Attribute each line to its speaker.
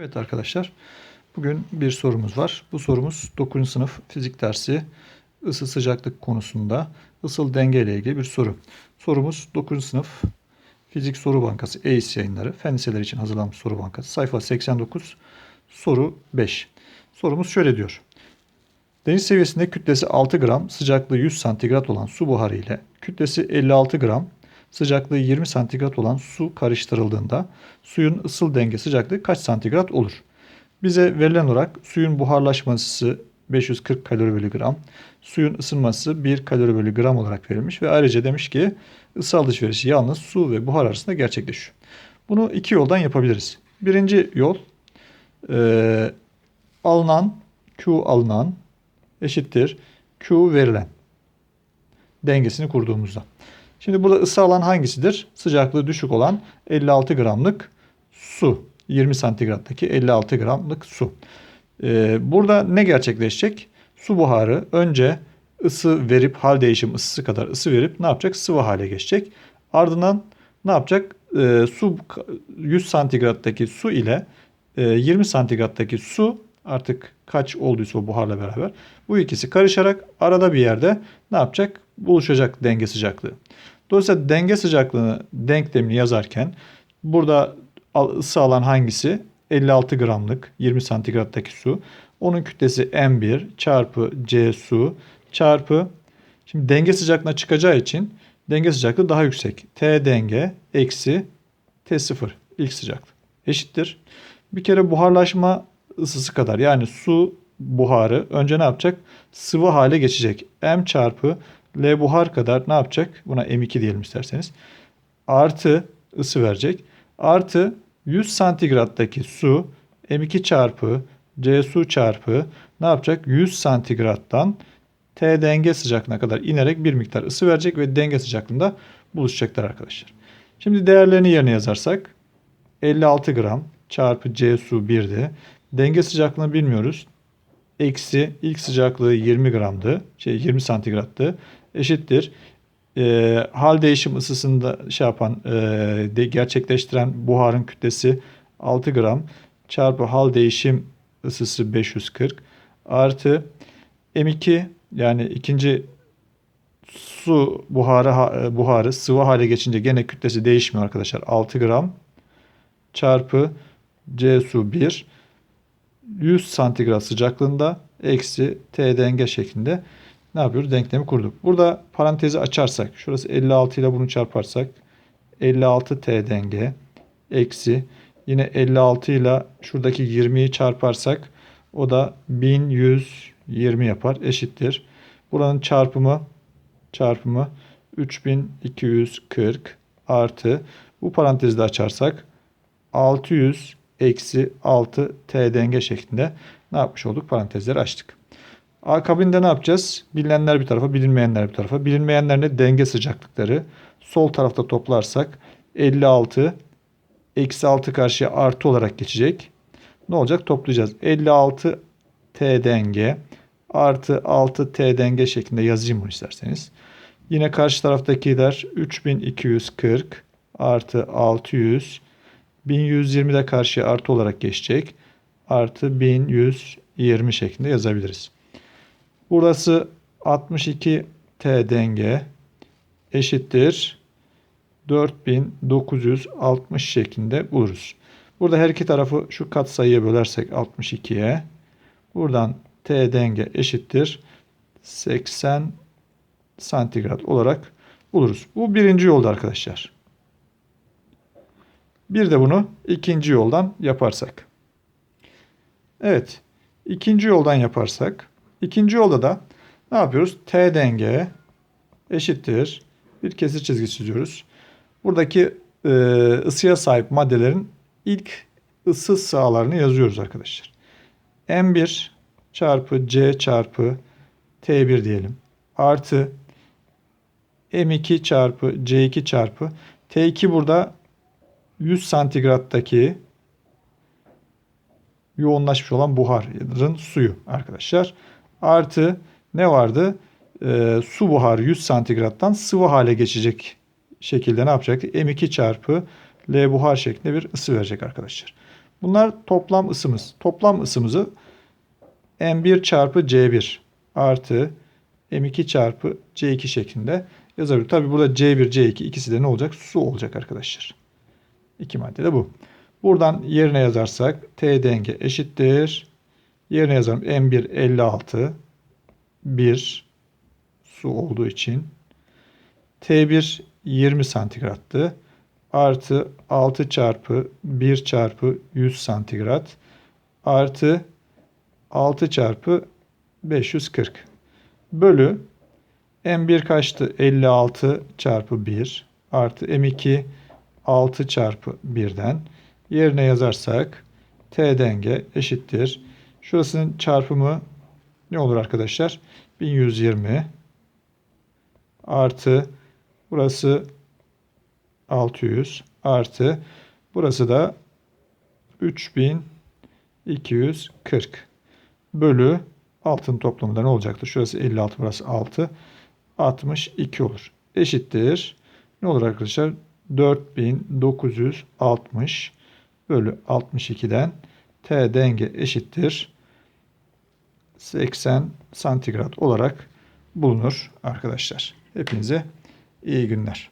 Speaker 1: Evet arkadaşlar, bugün bir sorumuz var. Bu sorumuz 9. sınıf fizik dersi ısı sıcaklık konusunda ısıl denge ile ilgili bir soru. Sorumuz 9. sınıf fizik soru bankası EIS yayınları fen liseleri için hazırlanmış soru bankası sayfa 89 soru 5. Sorumuz şöyle diyor. Deniz seviyesinde kütlesi 6 gram, sıcaklığı 100 santigrat olan su buharı ile kütlesi 56 gram, sıcaklığı 20 santigrat olan su karıştırıldığında suyun ısıl denge sıcaklığı kaç santigrat olur? Bize verilen olarak suyun buharlaşması 540 kalori bölü gram, suyun ısınması 1 kalori bölü gram olarak verilmiş ve ayrıca demiş ki ısı alışverişi yalnız su ve buhar arasında gerçekleşiyor. Bunu iki yoldan yapabiliriz. Birinci yol e, alınan Q alınan eşittir Q verilen dengesini kurduğumuzda. Şimdi burada ısı alan hangisidir? Sıcaklığı düşük olan 56 gramlık su. 20 santigrattaki 56 gramlık su. Ee, burada ne gerçekleşecek? Su buharı önce ısı verip hal değişim ısısı kadar ısı verip ne yapacak? Sıvı hale geçecek. Ardından ne yapacak? Ee, su 100 santigrattaki su ile e, 20 santigrattaki su artık kaç olduysa o buharla beraber bu ikisi karışarak arada bir yerde ne yapacak? Buluşacak denge sıcaklığı. Dolayısıyla denge sıcaklığını denklemini yazarken burada ısı alan hangisi? 56 gramlık 20 santigrattaki su. Onun kütlesi M1 çarpı C su çarpı şimdi denge sıcaklığına çıkacağı için denge sıcaklığı daha yüksek. T denge eksi T0 ilk sıcaklık eşittir. Bir kere buharlaşma ısısı kadar yani su buharı önce ne yapacak? Sıvı hale geçecek. M çarpı L buhar kadar ne yapacak? Buna M2 diyelim isterseniz. Artı ısı verecek. Artı 100 santigrattaki su M2 çarpı C su çarpı ne yapacak? 100 santigrattan T denge sıcaklığına kadar inerek bir miktar ısı verecek ve denge sıcaklığında buluşacaklar arkadaşlar. Şimdi değerlerini yerine yazarsak 56 gram çarpı C su 1'di. Denge sıcaklığını bilmiyoruz. Eksi ilk sıcaklığı 20 gramdı. Şey 20 santigrattı. Eşittir. E, hal değişim ısısında şey yapan e, de, gerçekleştiren buharın kütlesi 6 gram çarpı hal değişim ısısı 540 artı M2 yani ikinci su buharı buharı sıvı hale geçince gene kütlesi değişmiyor arkadaşlar. 6 gram çarpı C su 1 100 santigrat sıcaklığında eksi T denge şeklinde ne yapıyoruz? Denklemi kurduk. Burada parantezi açarsak şurası 56 ile bunu çarparsak 56 T denge eksi yine 56 ile şuradaki 20'yi çarparsak o da 1120 yapar eşittir. Buranın çarpımı çarpımı 3240 artı bu parantezi de açarsak 600 eksi 6 t denge şeklinde ne yapmış olduk? Parantezleri açtık. Akabinde ne yapacağız? Bilinenler bir tarafa, bilinmeyenler bir tarafa. Bilinmeyenler ne? Denge sıcaklıkları. Sol tarafta toplarsak 56 eksi 6 karşıya artı olarak geçecek. Ne olacak? Toplayacağız. 56 T denge artı 6 T denge şeklinde yazayım bunu isterseniz. Yine karşı taraftakiler 3240 artı 600 1120 de karşıya artı olarak geçecek. Artı 1120 şeklinde yazabiliriz. Burası 62 T denge eşittir 4960 şeklinde buluruz. Burada her iki tarafı şu kat sayıya bölersek 62'ye buradan T denge eşittir 80 santigrat olarak buluruz. Bu birinci yolda arkadaşlar. Bir de bunu ikinci yoldan yaparsak. Evet. ikinci yoldan yaparsak. İkinci yolda da ne yapıyoruz? T denge eşittir. Bir kesir çizgi çiziyoruz. Buradaki e, ısıya sahip maddelerin ilk ısı sahalarını yazıyoruz arkadaşlar. M1 çarpı C çarpı T1 diyelim. Artı M2 çarpı C2 çarpı T2 burada 100 santigrattaki yoğunlaşmış olan buharın suyu arkadaşlar. Artı ne vardı? Ee, su buharı 100 santigrattan sıvı hale geçecek şekilde ne yapacak? M2 çarpı L buhar şeklinde bir ısı verecek arkadaşlar. Bunlar toplam ısımız. Toplam ısımızı M1 çarpı C1 artı M2 çarpı C2 şeklinde yazabilir. Tabi burada C1, C2 ikisi de ne olacak? Su olacak arkadaşlar. İki madde de bu. Buradan yerine yazarsak T denge eşittir. Yerine yazalım. M1 56 1 su olduğu için T1 20 santigrattı. Artı 6 çarpı 1 çarpı 100 santigrat artı 6 çarpı 540 bölü M1 kaçtı? 56 çarpı 1 artı M2 6 çarpı 1'den yerine yazarsak T denge eşittir. Şurasının çarpımı ne olur arkadaşlar? 1120 artı burası 600 artı burası da 3240 bölü altın toplamında ne olacaktır? Şurası 56 burası 6 62 olur. Eşittir. Ne olur arkadaşlar? 4960 bölü 62'den T denge eşittir. 80 santigrat olarak bulunur arkadaşlar. Hepinize iyi günler.